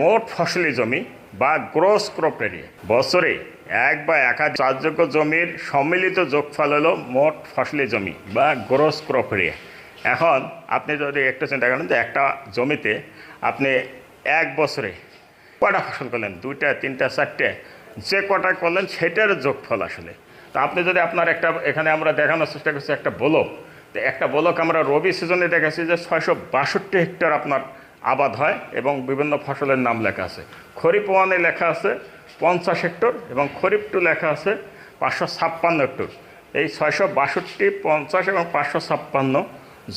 মোট ফসলি জমি বা গ্রোস ক্রপ এরিয়া বছরে এক বা একাধিক চাষযোগ্য জমির সম্মিলিত যোগফল হলো মোট ফসলি জমি বা গ্রোস ক্রপ এরিয়া এখন আপনি যদি একটু চিন্তা করেন যে একটা জমিতে আপনি এক বছরে কটা ফসল করলেন? দুইটা, তিনটা, চারটে? যে কটা করলেন সেটার যোগফল আসলে। তা আপনি যদি আপনার একটা, এখানে আমরা দেখানোর চেষ্টা করছি একটা বলক। তো একটা বলক আমরা রবি সিজনে দেখেছি যে ছয়শো বাষট্টি হেক্টর আপনার আবাদ হয় এবং বিভিন্ন ফসলের নাম লেখা আছে। খরিফ ওয়ানে লেখা আছে পঞ্চাশ হেক্টর এবং খরিফ টু লেখা আছে পাঁচশো ছাপ্পান্ন হেক্টর। এই ছয়শো বাষট্টি, পঞ্চাশ এবং পাঁচশো ছাপ্পান্ন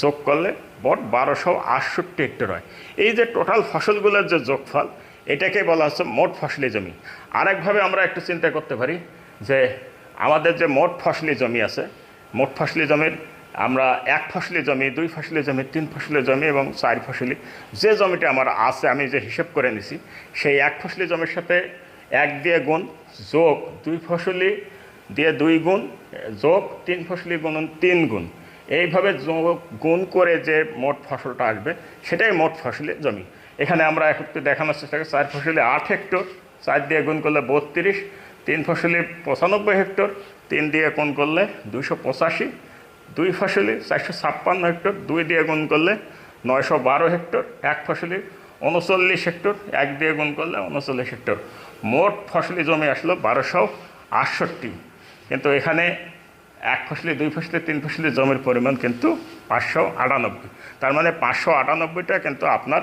যোগ করলে মোট বারোশো আটষট্টি হেক্টর হয়। এই যে টোটাল ফসলগুলোর যে যোগফল, এটাকে বলা হচ্ছে মোট ফসলি জমি। আরেকভাবে আমরা একটু চিন্তা করতে পারি যে আমাদের যে মোট ফসলি জমি আছে, মোট ফসলি জমির আমরা এক ফসলি জমি, দুই ফসলি জমি, তিন ফসলি জমি এবং চার ফসলি। যে জমিটা আমার আছে, আমি যে হিসেব করে নিছি, সেই এক ফসলি জমির সাথে এক দিয়ে গুণ যোগ দুই ফসলি দিয়ে দুই গুণ যোগ তিন ফসলি গুণন তিন গুণ। এইভাবে যোগ গুণ করে যে মোট ফসলটা আসবে, সেটাই মোট ফসলের জমি। এখানে আমরা একটু দেখানোর চেষ্টা করি, চার ফসলি আট হেক্টর, চার দিয়ে গুণ করলে বত্রিশ, তিন ফসলি পঁচানব্বই হেক্টর, তিন দিয়ে গুণ করলে দুশো পঁচাশি দুই ফসলি চারশো ছাপ্পান্ন হেক্টর, দুই দিয়ে গুণ করলে নয়শো বারো হেক্টর, এক ফসলি উনচল্লিশ হেক্টর, এক দিয়ে গুণ করলে উনচল্লিশ হেক্টর। মোট ফসলি জমি আসলো বারোশো আটষট্টি। কিন্তু এখানে এক ফসলি, দুই ফসলি, তিন ফসলি জমির পরিমাণ কিন্তু পাঁচশো আটানব্বই। তার মানে পাঁচশো আটানব্বইটা কিন্তু আপনার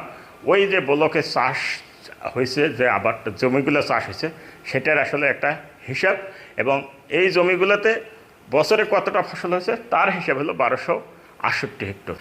ওই যে ব্লকে চাষ হয়েছে, যে আবার জমিগুলো চাষ হয়েছে, সেটার আসলে একটা হিসাব। এবং এই জমিগুলোতে বছরে কতটা ফসল হয়েছে? তার হিসাব হলো বারোশো আটষট্টি হেক্টর।